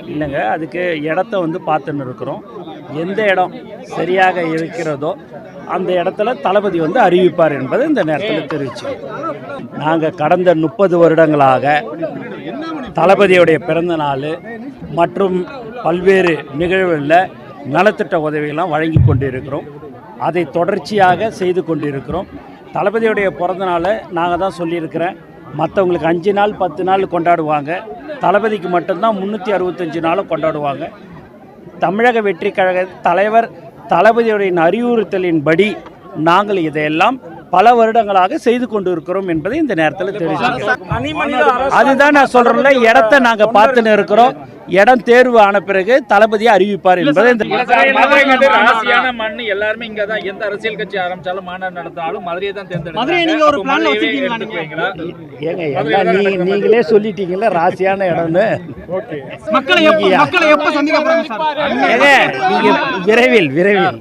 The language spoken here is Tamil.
இல்லைங்க அதுக்கு இடத்த வந்து பார்த்துன்னு இருக்கிறோம். எந்த இடம் சரியாக இருக்கிறதோ அந்த இடத்துல தளபதி வந்து அறிவிப்பார் என்பதை இந்த நேரத்தில் தெரிவிச்சு நாங்கள் கடந்த முப்பது வருடங்களாக தளபதியுடைய பிறந்த நாள் மற்றும் பல்வேறு நிகழ்வுகளில் நலத்திட்ட உதவிகள்லாம் வழங்கி கொண்டிருக்கிறோம். அதை தொடர்ச்சியாக செய்து கொண்டிருக்கிறோம். தளபதியுடைய பிறந்த நாளை நாங்கள் தான் சொல்லியிருக்கிறேன். மற்றவங்களுக்கு அஞ்சு நாள் பத்து நாள் கொண்டாடுவாங்க. தளபதிக்கு மட்டும்தான் முந்நூற்றி அறுபத்தஞ்சு நாளும் கொண்டாடுவாங்க. தமிழக வெற்றி கழக தலைவர் தளபதியுடைய அறிவுறுத்தலின்படி நாங்கள் இதையெல்லாம் பல வருடங்களாக செய்து கொண்டு இருக்கிறோம் என்பதை இந்த நேரத்தில் தெரிவிச்சுக்கிறோம் அதுதான் நான் சொல்றேன்ல இடத்த நாங்க பார்த்துன்னு இருக்கிறோம். இடம் தேர்வு ஆன பிறகு தளபதி அறிவிப்பார் என்பதை இந்த மண் எல்லாருமே இங்க தான் எந்த அரசியல் கட்சி ஆரம்பிச்சாலும் மாநாடு நடத்தினாலும் மதுரையை தான் நீ நீங்களே சொல்லிட்டீங்கல்ல ராசியான இடம்னு. மக்களை எப்ப மக்களை எப்ப சந்திக்க போறாங்க சார்? ஏங்க நீங்க விரைவில் விரைவில்.